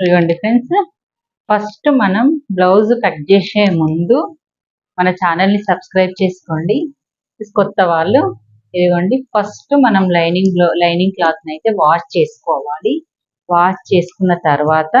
ఇదిగోండి friends. First మనం blouse cut చేసే ముందు మన ఛానల్ని సబ్స్క్రైబ్ చేసుకోండి. కొత్త వాళ్ళు ఇదిగోండి. ఫస్ట్ మనం లైనింగ్ లైనింగ్ క్లాత్ని అయితే వాష్ చేసుకోవాలి. వాష్ చేసుకున్న తర్వాత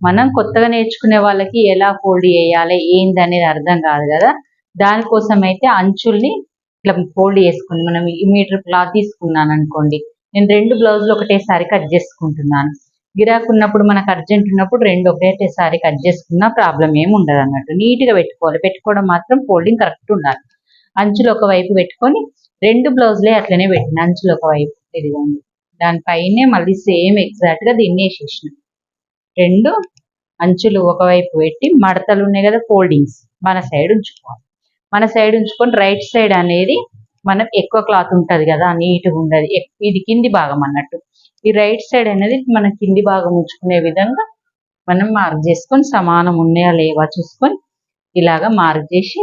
మనం కొత్తగా నేర్చుకునే వాళ్ళకి ఎలా ఫోల్డ్ చేయాలి ఏంది అనేది అర్థం కాదు కదా. దానికోసం అయితే అంచుల్ని ఇట్లా ఫోల్డ్ చేసుకుని మనం మీటర్ క్లాత్ తీసుకున్నాను అనుకోండి నేను రెండు బ్లౌజులు ఒకటేసారి కట్ చేసుకుంటున్నాను. గిరాకు ఉన్నప్పుడు మనకు అర్జెంట్ ఉన్నప్పుడు రెండు ఒకటేసారి కట్ చేసుకున్నా ప్రాబ్లం ఏమి ఉండదు అన్నట్టు. నీట్గా పెట్టుకోవాలి. పెట్టుకోవడం మాత్రం ఫోల్డింగ్ కరెక్ట్ ఉండాలి. అంచులు ఒక వైపు పెట్టుకొని రెండు బ్లౌజ్లే అట్లనే పెట్టిన. అంచులు ఒక వైపు ఇదిగోండి దానిపైనే మళ్ళీ సేమ్ ఎగ్జాక్ట్గా దీన్ని వేసేసిన. రెండు అంచులు ఒకవైపు పెట్టి మడతలు ఉన్నాయి కదా ఫోల్డింగ్స్. మన సైడ్ ఉంచుకోవాలి. మన సైడ్ ఉంచుకొని రైట్ సైడ్ అనేది మనం ఎక్కువ క్లాత్ ఉంటుంది కదా నీట్గా ఉండదు. ఇది కింది భాగం అన్నట్టు. ఈ రైట్ సైడ్ అనేది మన కింది భాగం ఉంచుకునే విధంగా మనం మార్క్ చేసుకొని సమానం ఉన్నాయా లేవా చూసుకొని ఇలాగా మార్క్ చేసి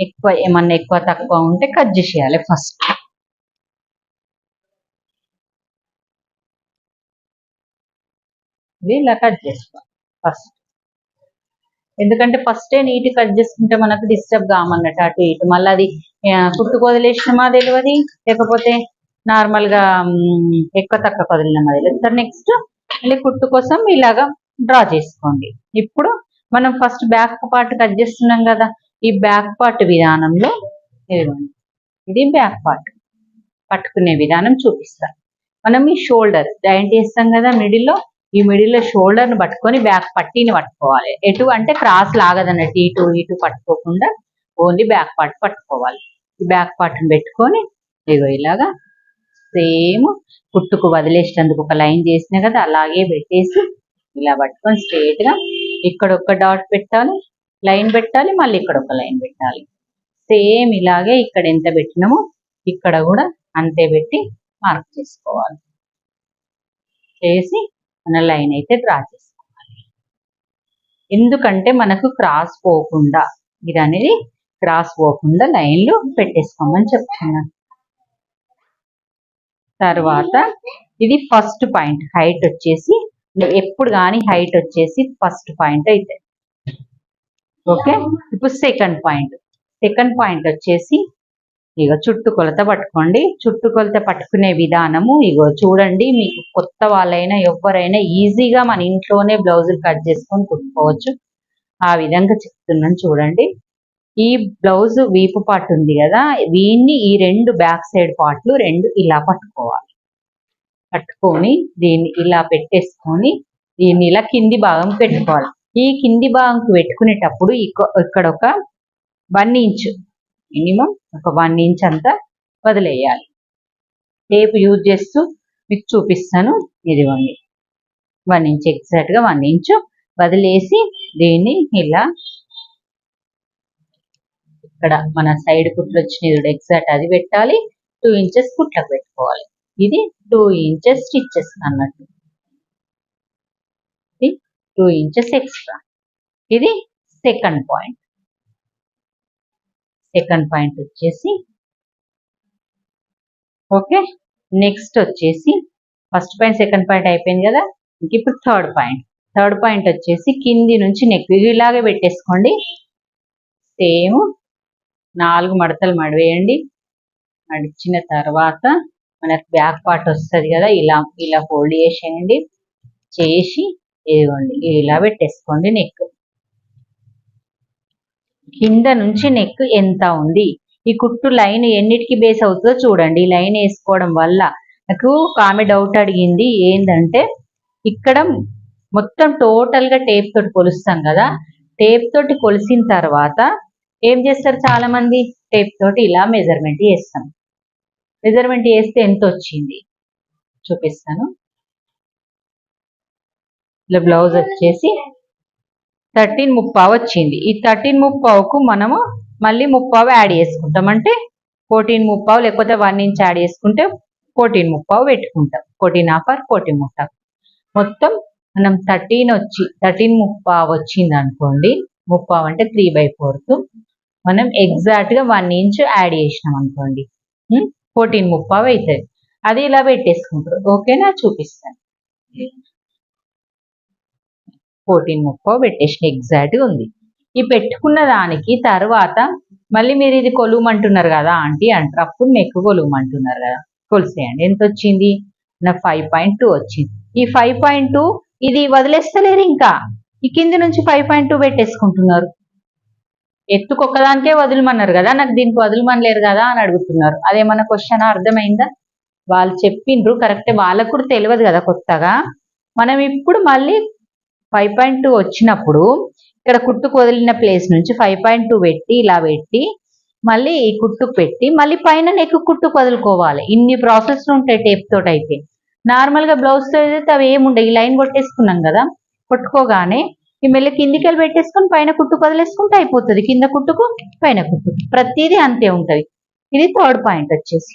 ఎక్కువ ఏమన్నా ఎక్కువ తక్కువ ఉంటే కట్ చేసేయాలి ఫస్ట్ ఇది ఇలా కట్ చేసుకోవాలి ఫస్ట్ ఎందుకంటే ఫస్టే నీట్ కట్ చేసుకుంటే మనకు డిస్టర్బ్ కామన్నట్టు అటు ఇటు. మళ్ళీ అది కుట్టుకు వదిలేసినామా తెలియదు లేకపోతే నార్మల్గా ఎక్కువ తక్కువ కదిలిన మధ్యలో సార్ నెక్స్ట్ మళ్ళీ కుట్టు కోసం ఇలాగా డ్రా చేసుకోండి. ఇప్పుడు మనం ఫస్ట్ బ్యాక్ పార్ట్ కట్ చేస్తున్నాం కదా ఈ బ్యాక్ పార్ట్ విధానంలో ఇది బ్యాక్ పార్ట్. పట్టుకునే విధానం చూపిస్తా. మనం ఈ షోల్డర్ జాయింట్ చేస్తాం కదా మిడిల్లో ఈ మిడిల్లో షోల్డర్ని పట్టుకొని బ్యాక్ పట్టీని పట్టుకోవాలి. ఎటు అంటే క్రాస్ లాగదన్నట్టు ఇటు ఇటు పట్టుకోకుండా ఓన్లీ బ్యాక్ పార్ట్ పట్టుకోవాలి. ఈ బ్యాక్ పార్ట్ని పెట్టుకొని ఇగో ఇలాగా సేమ్ పుట్టుకు వదిలేసినందుకు ఒక లైన్ చేసిన కదా అలాగే పెట్టేసి ఇలా పట్టుకొని స్ట్రేట్గా ఇక్కడ ఒక డాట్ పెట్టాలి లైన్ పెట్టాలి మళ్ళీ ఇక్కడ ఒక లైన్ పెట్టాలి. సేమ్ ఇలాగే ఇక్కడ ఎంత పెట్టినామో ఇక్కడ కూడా అంతే పెట్టి మార్క్ చేసుకోవాలి. చేసి మన లైన్ అయితే డ్రా చేసుకోవాలి. ఎందుకంటే మనకు క్రాస్ పోకుండా ఇది అనేది క్రాస్ పోకుండా లైన్లు పెట్టేసుకోమని చెప్తున్నాను తర్వాత ఇది ఫస్ట్ పాయింట్ హైట్ వచ్చేసి ఎప్పుడు కానీ హైట్ వచ్చేసి ఫస్ట్ పాయింట్ అయితే. ఓకే ఇప్పుడు సెకండ్ పాయింట్ సెకండ్ పాయింట్ వచ్చేసి ఇక చుట్టు కొలత పట్టుకోండి. చుట్టు కొలత పట్టుకునే విధానము ఇగో చూడండి మీకు కొత్త వాళ్ళైనా ఎవరైనా ఈజీగా మన ఇంట్లోనే బ్లౌజులు కట్ చేసుకొని కుట్టుకోవచ్చు. ఆ విధంగా చెప్తున్నాను చూడండి. ఈ బ్లౌజ్ వీపు పార్ట్ ఉంది కదా వీన్ని ఈ రెండు బ్యాక్ సైడ్ పార్ట్లు రెండు ఇలా పట్టుకోవాలి. పట్టుకొని దీన్ని ఇలా పెట్టేసుకొని దీన్ని ఇలా కింది భాగం పెట్టుకోవాలి. ఈ కింది భాగంకి పెట్టుకునేటప్పుడు ఇక్కడ ఒక వన్ ఇంచ్ మినిమం ఒక వన్ ఇంచ్ అంతా వదిలేయాలి. టేప్ యూజ్ చేస్తూ మీకు చూపిస్తాను. ఇదిగోండి. వన్ ఇంచ్ ఎగ్జాక్ట్గా వన్ ఇంచ్ వదిలేసి దీన్ని ఇలా ఇక్కడ మన సైడ్ కుట్లు వచ్చిన ఎగ్జాక్ట్ అది పెట్టాలి టూ ఇంచెస్ కుట్లకు పెట్టుకోవాలి. ఇది టూ ఇంచెస్ స్టిచ్చెస్ అన్నట్టు. టూ ఇంచెస్ ఎక్స్ట్రా ఇది సెకండ్ పాయింట్ సెకండ్ పాయింట్ వచ్చేసి ఓకే నెక్స్ట్ వచ్చేసి ఫస్ట్ పాయింట్ సెకండ్ పాయింట్ అయిపోయింది కదా? ఇంక ఇప్పుడు థర్డ్ పాయింట్ థర్డ్ పాయింట్ వచ్చేసి కింది నుంచి నెక్ ఇలాగే పెట్టేసుకోండి. సేమ్ నాలుగు మడతలు మడివేయండి. మడిచిన తర్వాత మనకు బ్యాక్ పార్ట్ వస్తుంది కదా ఇలా ఇలా ఫోల్డ్ చేసేయండి. చేసి ఇదిగోండి ఇలా పెట్టేసుకోండి నెక్ కింద నుంచి నెక్ ఎంత ఉంది? ఈ కుట్టు లైన్ ఎన్నిటికి బేస్ అవుతుందో చూడండి. ఈ లైన్ వేసుకోవడం వల్ల నాకు ఆమె డౌట్ అడిగింది. ఏంటంటే ఇక్కడ మొత్తం టోటల్గా టేప్ తోటి కొలుస్తాం కదా. టేప్ తోటి కొలిసిన తర్వాత ఏం చేస్తారు చాలా మంది టేప్ తోటి ఇలా మెజర్మెంట్ చేస్తాం. మెజర్మెంట్ చేస్తే ఎంత వచ్చింది? చూపిస్తాను. ఇలా బ్లౌజ్ వచ్చేసి థర్టీన్ ముప్పావు వచ్చింది. ఈ థర్టీన్ ముప్పావుకు మనము మళ్ళీ ముప్పావు యాడ్ చేసుకుంటాం. అంటే ఫోర్టీన్ ముప్పావు లేకపోతే వన్ ఇంచ్ యాడ్ చేసుకుంటే ఫోర్టీన్ ముప్పావు పెట్టుకుంటాం. ఫోర్టీన్ హాఫ్ ఆర్ ఫోర్టీన్ ముప్పావు. మొత్తం మనం థర్టీన్ వచ్చి థర్టీన్ ముప్పావు వచ్చింది అనుకోండి ముప్పావు అంటే త్రీ బై ఫోర్త్ మనం ఎగ్జాక్ట్గా వన్ ఇంచ్ యాడ్ చేసినాం అనుకోండి. ఫోర్టీన్ ముప్పావు అవుతుంది అది ఇలా పెట్టేసుకుంటారు. ఓకేనా చూపిస్తాను. ఫోర్టీన్ ముప్పో పెట్టేసిన ఎగ్జాక్ట్గా ఉంది. ఈ పెట్టుకున్న దానికి తర్వాత మళ్ళీ మీరు ఇది కొలుమంటున్నారు కదా ఆంటీ అంటారు. అప్పుడు నెక్ కొలుమంటున్నారు కదా. కొలిసేయండి. ఎంత వచ్చింది? నా ఫైవ్ పాయింట్ టూ వచ్చింది. ఈ ఫైవ్ పాయింట్ టూ ఇది వదిలేస్తలేరు ఇంకా. ఈ కింది నుంచి ఫైవ్ పాయింట్ టూ పెట్టేసుకుంటున్నారు. ఎత్తుకొక్కదానికే వదులుమన్నారు కదా నాకు దీనికి వదులుమనలేరు కదా అని అడుగుతున్నారు. అదేమన్నా క్వశ్చన్ అర్థమైందా? వాళ్ళు చెప్పిండ్రు కరెక్టే వాళ్ళకు కూడా తెలియదు కదా కొత్తగా. మనం ఇప్పుడు మళ్ళీ ఫైవ్ పాయింట్ టూ వచ్చినప్పుడు ఇక్కడ కుట్టుకు వదిలిన ప్లేస్ నుంచి ఫైవ్ పాయింట్ టూ పెట్టి ఇలా పెట్టి మళ్ళీ ఈ కుట్టుకు పెట్టి మళ్ళీ పైన నెక్ కుట్టుకు వదులుకోవాలి. ఇన్ని ప్రాసెస్ ఉంటాయి టేప్ తోటి అయితే నార్మల్గా బ్లౌజ్తో అయితే అవి ఏముండవు ఈ లైన్ కొట్టేసుకున్నాం కదా కొట్టుకోగానే ఈ మెల్లి కిందికి వెళ్ళి పెట్టేసుకొని పైన కుట్టుకు వదిలేసుకుంటే అయిపోతుంది. కింద కుట్టుకు పైన కుట్టు ప్రతిదీ అంతే ఉంటుంది. ఇది థర్డ్ పాయింట్ వచ్చేసి.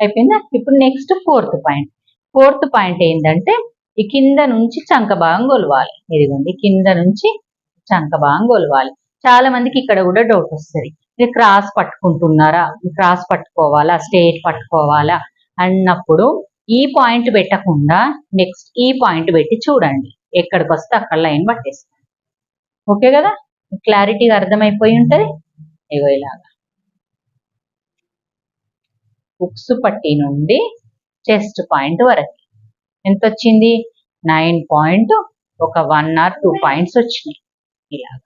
అయిపోయిందా? ఇప్పుడు next fourth point. Fourth point ఏంటంటే ఈ కింద నుంచి చంక భాగం కొలవాలి ఇదిగోండి కింద నుంచి చంక భాగం కొలవాలి చాలా మందికి ఇక్కడ కూడా డౌట్ వస్తుంది. ఇది క్రాస్ పట్టుకుంటున్నారా? క్రాస్ పట్టుకోవాలా? స్ట్రేట్ పట్టుకోవాలా? అన్నప్పుడు ఈ పాయింట్ పెట్టకుండా నెక్స్ట్ ఈ పాయింట్ పెట్టి చూడండి. ఎక్కడికి వస్తే అక్కడ లైన్ పట్టేస్తాను ఓకే కదా? క్లారిటీగా అర్థమైపోయి ఉంటుంది? ఇగో ఇలాగా. బుక్స్ పట్టి నుండి చెస్ట్ పాయింట్ వరకు. ఎంత వచ్చింది? నైన్ పాయింట్ ఒక వన్ ఆర్ టూ పాయింట్స్ వచ్చినాయి. ఇలాగా.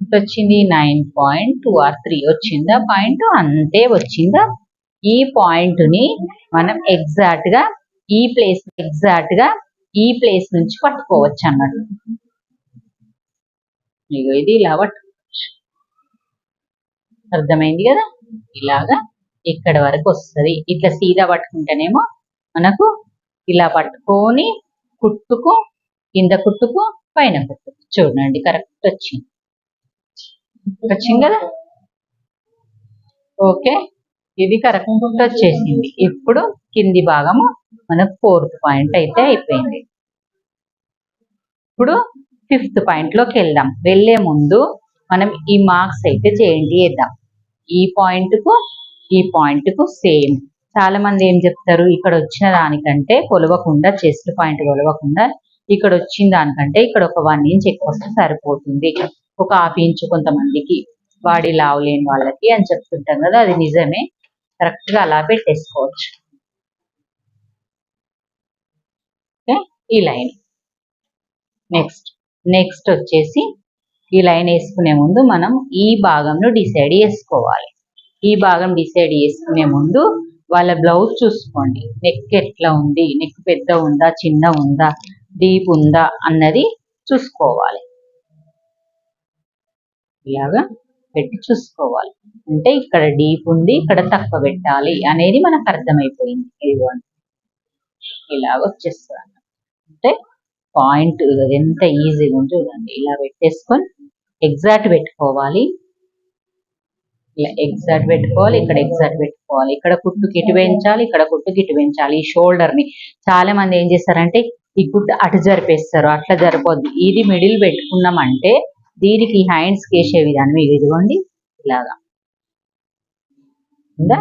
ఎంత వచ్చింది? Nine point two or three వచ్చిందా? పాయింట్ అంతే వచ్చిందా? ఈ పాయింట్ని మనం ఎగ్జాక్ట్గా ఈ ప్లేస్ ఎగ్జాక్ట్గా ఈ ప్లేస్ నుంచి పట్టుకోవచ్చు అన్నట్టు. ఇది ఇలా పట్టుకోవచ్చు అర్థమైంది కదా? ఇలాగా ఇక్కడ వరకు వస్తుంది. ఇట్లా సీదా పట్టుకుంటేనేమో మనకు ఇలా పట్టుకొని కుట్టుకు కింద కుట్టుకు పైన కుట్టుకు. చూడండి కరెక్ట్ వచ్చింది. వచ్చింది కదా? ఓకే. ఇది కరెక్ట్ వచ్చేసింది ఇప్పుడు కింది భాగము మనకు ఫోర్త్ పాయింట్ అయితే అయిపోయింది. ఇప్పుడు ఫిఫ్త్ పాయింట్లోకి వెళ్దాం. వెళ్ళే ముందు మనం ఈ మార్క్స్ అయితే చేయండి వేద్దాం ఈ పాయింట్కు ఈ పాయింట్కు సేమ్ చాలా మంది ఏం చెప్తారు? ఇక్కడ వచ్చిన దానికంటే కొలవకుండా చెస్ట్ పాయింట్ కొలవకుండా ఇక్కడ వచ్చిన దానికంటే ఇక్కడ ఒక వన్ ఇంచ్ ఎక్కువ వస్తే సరిపోతుంది. ఒక హాఫ్ ఇంచ్ కొంతమందికి. బాడీ లావు లేని వాళ్ళకి అని చెప్తుంటాం కదా అది నిజమే. కరెక్ట్గా అలా పెట్టేసుకోవచ్చు. ఈ లైన్. నెక్స్ట్ నెక్స్ట్ వచ్చేసి ఈ లైన్ వేసుకునే ముందు మనం ఈ భాగంలో డిసైడ్ చేసుకోవాలి. ఈ భాగం డిసైడ్ చేసుకునే ముందు వాళ్ళ బ్లౌజ్ చూసుకోండి. నెక్ ఎట్లా ఉంది? నెక్ పెద్ద ఉందా? చిన్న ఉందా? డీప్ ఉందా? అన్నది చూసుకోవాలి. ఇలాగా పెట్టి చూసుకోవాలి. అంటే ఇక్కడ డీప్ ఉంది ఇక్కడ తక్కువ పెట్టాలి అనేది మనకు అర్థమైపోయింది. ఇదిగోండి ఇలాగ వచ్చేస్తుంది. అంటే పాయింట్ ఎంత ఈజీగా ఉంది చూడండి. ఇలా పెట్టేసుకొని ఎగ్జాక్ట్ పెట్టుకోవాలి. ఇలా ఎగ్జాక్ట్ పెట్టుకోవాలి ఇక్కడ ఎగ్జాక్ట్ పెట్టుకోవాలి. ఇక్కడ కుట్టుకి ఇటు పెంచాలి ఇక్కడ కుట్టుకి ఇటు పెంచాలి. ఈ షోల్డర్ని. చాలా మంది ఏం చేస్తారంటే ఈ కుట్టు అటు జరిపేస్తారు అట్లా జరిపోద్ది. ఇది మిడిల్ పెట్టుకున్నామంటే దీనికి హ్యాండ్స్ వేసే విధానం ఇది. ఇదిగోండి ఇలాగా. ఉందా?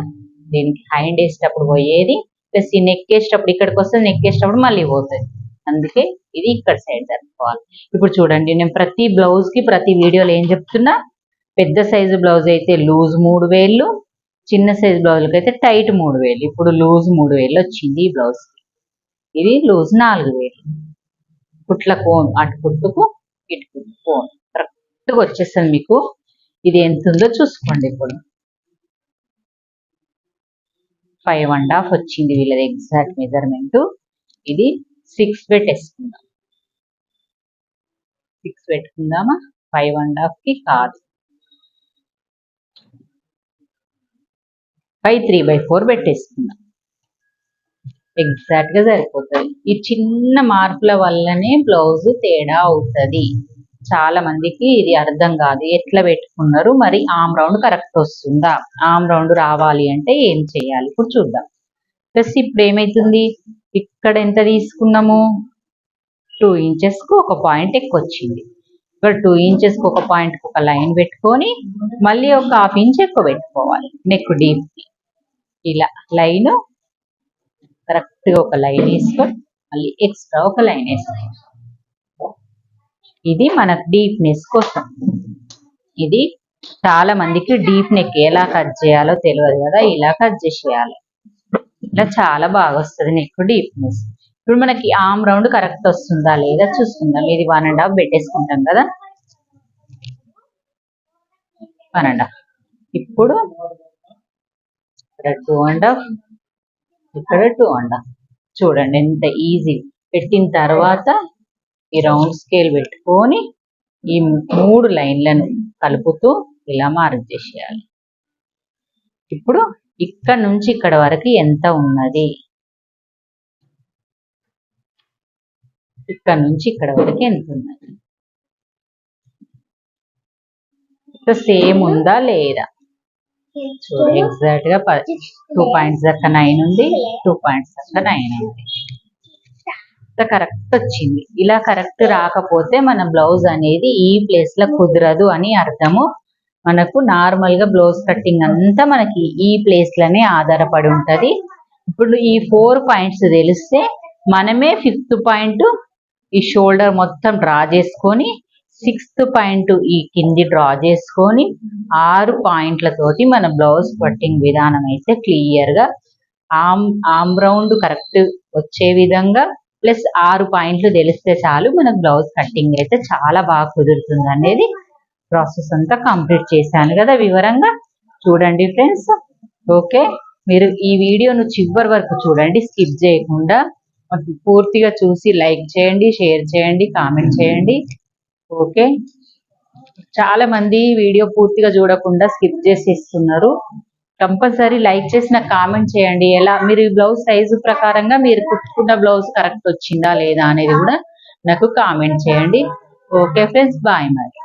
దీనికి హ్యాండ్ వేసేటప్పుడు పోయేది ప్లస్ ఈ నెక్ వేసేటప్పుడు ఇక్కడికి వస్తుంది నెక్ వేసేటప్పుడు మళ్ళీ పోతుంది అందుకే ఇది ఇక్కడ సైడ్ జరుపుకోవాలి ఇప్పుడు చూడండి నేను ప్రతి బ్లౌజ్కి ప్రతి వీడియోలో ఏం చెప్తున్నా? పెద్ద సైజు బ్లౌజ్ అయితే లూజ్ మూడు వేలు చిన్న సైజు బ్లౌజ్కి అయితే టైట్ మూడు వేలు ఇప్పుడు లూజ్ మూడు వేలు వచ్చింది ఈ బ్లౌజ్ ఇది లూజ్ నాలుగు వేలు కుట్ల కోన్ అటు కుట్టుకు ఇటు కుట్టు కోన్. కరెక్ట్గా వచ్చేసాను మీకు. ఇది ఎంత ఉందో చూసుకోండి ఇప్పుడు. ఫైవ్ అండ్ హాఫ్ వచ్చింది వీళ్ళది ఎగ్జాక్ట్ మెజర్మెంట్ ఇది సిక్స్ పెట్టేసుకుందాం సిక్స్ పెట్టుకుందామా? ఫైవ్ అండ్ హాఫ్కి కాదు. ఫైవ్ త్రీ బై ఫోర్ పెట్టేసుకుందాం. ఎగ్జాక్ట్గా సరిపోతుంది. ఈ చిన్న మార్పుల వల్లనే బ్లౌజ్ తేడా అవుతుంది. చాలా మందికి ఇది అర్థం కాదు. ఎట్లా పెట్టుకున్నారు? మరి ఆమ్ రౌండ్ కరెక్ట్ వస్తుందా? ఆమ్ రౌండ్ రావాలి అంటే ఏం చేయాలి? ఇప్పుడు చూద్దాం. ప్లస్ ఇప్పుడు ఏమైతుంది? ఇక్కడ ఎంత తీసుకున్నాము? టూ ఇంచెస్కు ఒక పాయింట్ ఎక్కువ వచ్చింది ఇక్కడ టూ ఇంచెస్కు ఒక పాయింట్కి ఒక లైన్ పెట్టుకొని మళ్ళీ ఒక హాఫ్ ఇంచ్ ఎక్కువ పెట్టుకోవాలి. నెక్ డీప్ ఇలా లైన్ కరెక్ట్గా ఒక లైన్ వేసుకొని మళ్ళీ ఎక్స్ట్రా ఒక లైన్ వేసుకోవాలి. ఇది మన డీప్నెస్ కోసం. ఇది చాలా మందికి డీప్ నెక్ ఎలా కట్ చేయాలో తెలియదు కదా ఇలా కట్ చేసేయాలి. ఇలా చాలా బాగా వస్తుంది నెక్ డీప్నెస్. ఇప్పుడు మనకి ఆమ్ రౌండ్ కరెక్ట్ వస్తుందా లేదా చూసుకుందాం. ఇది వన్ అండ్ హాఫ్ పెట్టేసుకుంటాం కదా. One and half. ఇప్పుడు ఇక్కడ టూ అండ్ హాఫ్ ఇక్కడ టూ అండ్ హాఫ్. చూడండి ఎంత ఈజీ. పెట్టిన తర్వాత ఈ రౌండ్ స్కేల్ పెట్టుకొని ఈ మూడు లైన్లను కలుపుతూ ఇలా మార్క్ చేసేయాలి. ఇప్పుడు ఇక్కడ నుంచి ఇక్కడ వరకు ఎంత ఉన్నది? ఇక్కడ నుంచి ఇక్కడ వరకు ఎంత ఉన్నది? సేమ్ ఉందా లేదా? చూడండి ఎగ్జాక్ట్గా టూ పాయింట్స్ దక్క నైన్ ఉంది టూ పాయింట్స్ దక్క నైన్ ఉంది. కరెక్ట్ వచ్చింది. ఇలా కరెక్ట్ రాకపోతే మన బ్లౌజ్ అనేది ఈ ప్లేస్లో కుదరదు అని అర్థము. మనకు నార్మల్గా బ్లౌజ్ కట్టింగ్ అంతా మనకి ఈ ప్లేస్లోనే ఆధారపడి ఉంటది. ఇప్పుడు ఈ ఫోర్ పాయింట్స్ తెలిస్తే మనమే ఫిఫ్త్ పాయింట్ ఈ షోల్డర్ మొత్తం డ్రా చేసుకొని సిక్స్త్ పాయింట్ ఈ కింది డ్రా చేసుకొని ఆరు పాయింట్లతోటి మన బ్లౌజ్ కట్టింగ్ విధానం అయితే క్లియర్గా ఆమ్ ఆమ్ రౌండ్ కరెక్ట్ వచ్చే విధంగా ప్లస్ ఆరు పాయింట్లు తెలిస్తే చాలు మనకు బ్లౌజ్ కట్టింగ్ అయితే చాలా బాగా కుదురుతుంది అనేది ప్రాసెస్ అంతా కంప్లీట్ చేశాను కదా వివరంగా. చూడండి ఫ్రెండ్స్. ఓకే. మీరు ఈ వీడియోను చివరి వరకు చూడండి. స్కిప్ చేయకుండా పూర్తిగా చూసి లైక్ చేయండి షేర్ చేయండి కామెంట్ చేయండి. ఓకే. చాలా మంది వీడియో పూర్తిగా చూడకుండా స్కిప్ చేసి ఇస్తున్నారు కంపల్సరీ లైక్ చేసి నాకు కామెంట్ చేయండి. ఎలా? మీరు బ్లౌజ్ సైజు ప్రకారంగా మీరు కుట్టుకున్న బ్లౌజ్ కరెక్ట్ వచ్చిందా లేదా అనేది కూడా నాకు కామెంట్ చేయండి. ఓకే ఫ్రెండ్స్ బాయ్ మరి.